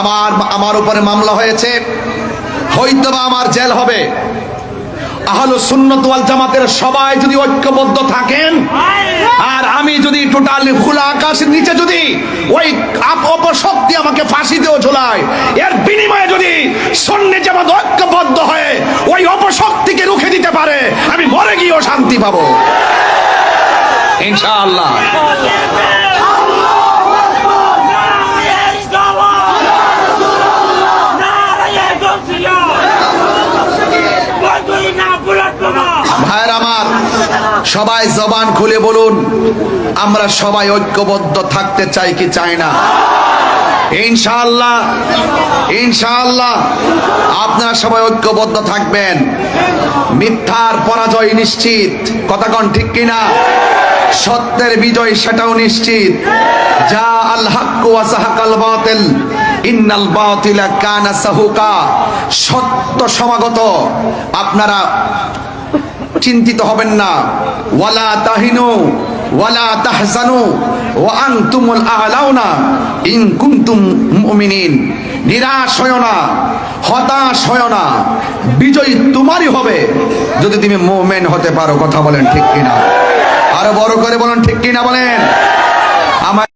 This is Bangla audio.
আমার আমার উপরে মামলা হয়েছে হয়তো বা আমার জেল হবে। আহলো সুন্নত ওয়াল জামাতের সবাই যদি ঐক্যবদ্ধ থাকেন, আর আমি যদি টোটালি খোলা আকাশের নিচে যদি ওই অপশক্তি আমাকে ফাঁসি দিয়েও ঝোলায়, এর বিনিময়ে যদি সন্ন্যে জামাত ঐক্যবদ্ধ হয়ে ওই অপশক্তিকে রুখে দিতে পারে, আমি মরে গিয়েও শান্তি পাবো। ইনশাআল্লাহ। সবাই জবান খুলে বলুন, আমরা সবাই ঐক্যবদ্ধ থাকতে চাই কি চাই না? ইনশাআল্লাহ ইনশাআল্লাহ, আপনারা সবাই ঐক্যবদ্ধ থাকবেন। মিথ্যার পরাজয় নিশ্চিত। কথা কন ঠিক কিনা? সত্যের বিজয় সেটাও নিশ্চিত। যা আল হাক্কু ওয়া সাহাকাল বাতিল, ইন্নাল বাতিলা কানা সাহুকা। সত্য সমাগত। আপনারা চিন্তিত হবেন না। ওয়ালা তাহিনু, ওয়ালা তাহজানু, ওয়া আনতুমুল আলাউনা, ইন কুনতুম মুমিনিন। নিরাশ হয় না, হতাশ হয় না। বিজয় তোমারই হবে, যদি তুমি মুমিন হতে পারো, কথা বলেন ঠিক কিনা। আরও বড় করে বলেন, ঠিক কিনা বলেন?